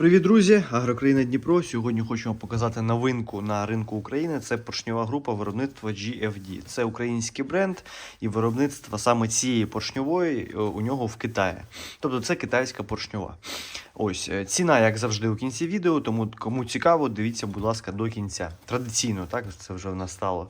Привіт, друзі! Агрокраїна Дніпро. Сьогодні вам показати новинку на ринку України. Це поршньова група виробництва GFD. Це український бренд і виробництво саме цієї поршньової е, у нього в Китаї. Тобто це китайська поршньова. Ось е, ціна, як завжди, у кінці відео. Тому кому цікаво, дивіться, будь ласка, до кінця. Традиційно, так це вже в нас стало.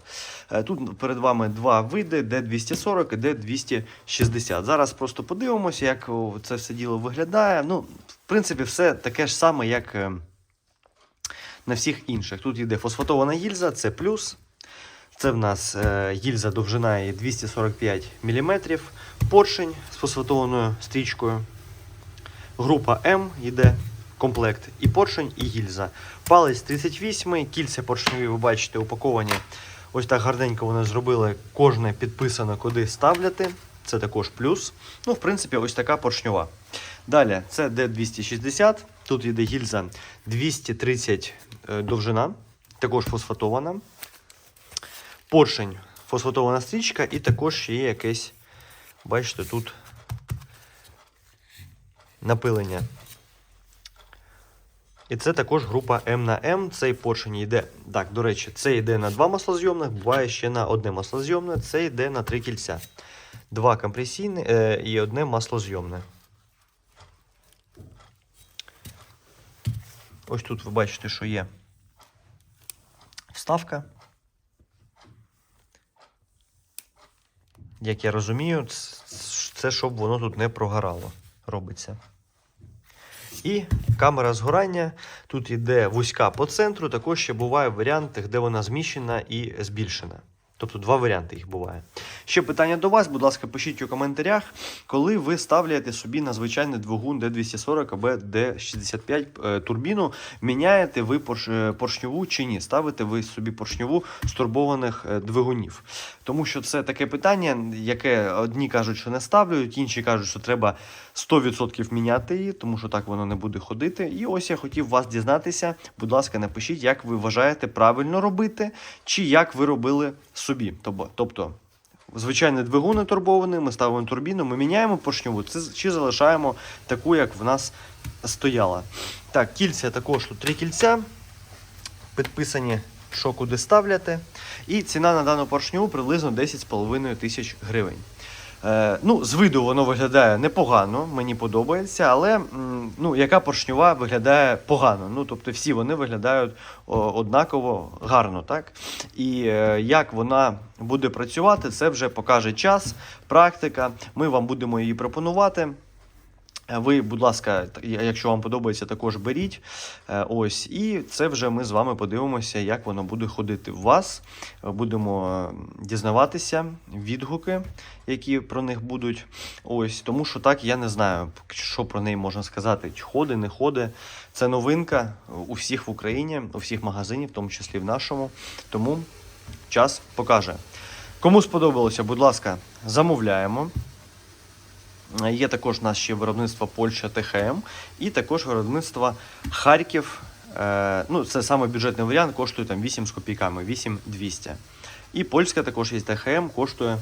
Е, Тут перед вами два види: D240 і D260. Зараз просто подивимося, як це все діло виглядає. Ну, принципі, все таке ж саме, як е, на всіх інших. Тут йде фосфатована гільза, це плюс. Це в нас е, гільза довжина її 245 мм, поршень з фосфатованою стрічкою. Група М йде комплект і поршень, і гільза. Палець 38 кільця поршневі, ви бачите, упаковані. Ось так гарненько вони зробили. Кожне підписано, куди ставляти. Це також плюс. Ну, в принципі, ось така поршньова. Далі, це D260. Тут йде гільза 230 е, довжина, також фосфатована. Поршень, фосфатована стрічка, і також є якесь, бачите, тут напилення. І це також група М на М. Цей поршень йде. Так, до речі, це йде на два маслозйомних, буває ще на одне маслозйомне, це йде на три кільця. Два компресійні е, і одне маслозйомне. Ось тут ви бачите, що є вставка. Як я розумію, це щоб воно тут не прогорало. Робиться. І камера згорання. Тут йде вузька по центру. Також ще буває варіанти, де вона зміщена і збільшена. Тобто два варіанти їх буває. Ще питання до вас, будь ласка, пишіть у коментарях, коли ви ставляєте собі на звичайний двигун D240 або D65 е, турбіну, міняєте ви е, поршньову чи ні? Ставите ви собі поршньову з турбованих е, двигунів. Тому що це таке питання, яке одні кажуть, що не ставлять, інші кажуть, що треба 100% міняти її, тому що так воно не буде ходити. І ось я хотів вас дізнатися. Будь ласка, напишіть, як ви вважаєте правильно робити, чи як ви робили собі. Тобто, тобто звичайний двигун не турбований, ми ставимо турбіну, ми міняємо поршньову, чи залишаємо таку, як в нас стояла. Так, кільця також тут три кільця. Підписані, що куди ставляти. І ціна на дану поршню приблизно 10,5 тисяч гривень. Е, ну, з виду воно виглядає непогано, мені подобається, але ну, яка поршньова виглядає погано. Ну, тобто всі вони виглядають однаково гарно, так? І е, як вона буде працювати, це вже покаже час, практика. Ми вам будемо її пропонувати. Е, Ви, будь ласка, якщо вам подобається, також беріть. Е, Ось, і це вже ми з вами подивимося, як воно буде ходити в вас. Е, Будемо дізнаватися відгуки, які про них будуть. Ось, тому що так я не знаю, що про неї можна сказати. Ходи, не ходи. Це новинка у всіх в Україні, у всіх магазинів, в тому числі в нашому. Тому час покаже. Кому сподобалося, будь ласка, замовляємо. Є також у нас ще виробництво Польща ТХМ і також виробництво Харків. Е, ну, це саме бюджетний варіант, коштує там 8 з копійками, 8200. І польська також є ТХМ, коштує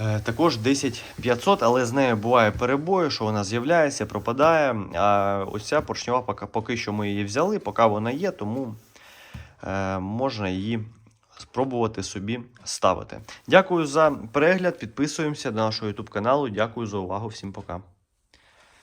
е, також 10 500, але з нею буває перебої, що вона з'являється, пропадає. А ось ця поршньова поки, поки що ми її взяли, поки вона є, тому е, можна її спробувати собі ставити. Дякую за перегляд. Підписуємося до нашого YouTube каналу. Дякую за увагу. Всім пока.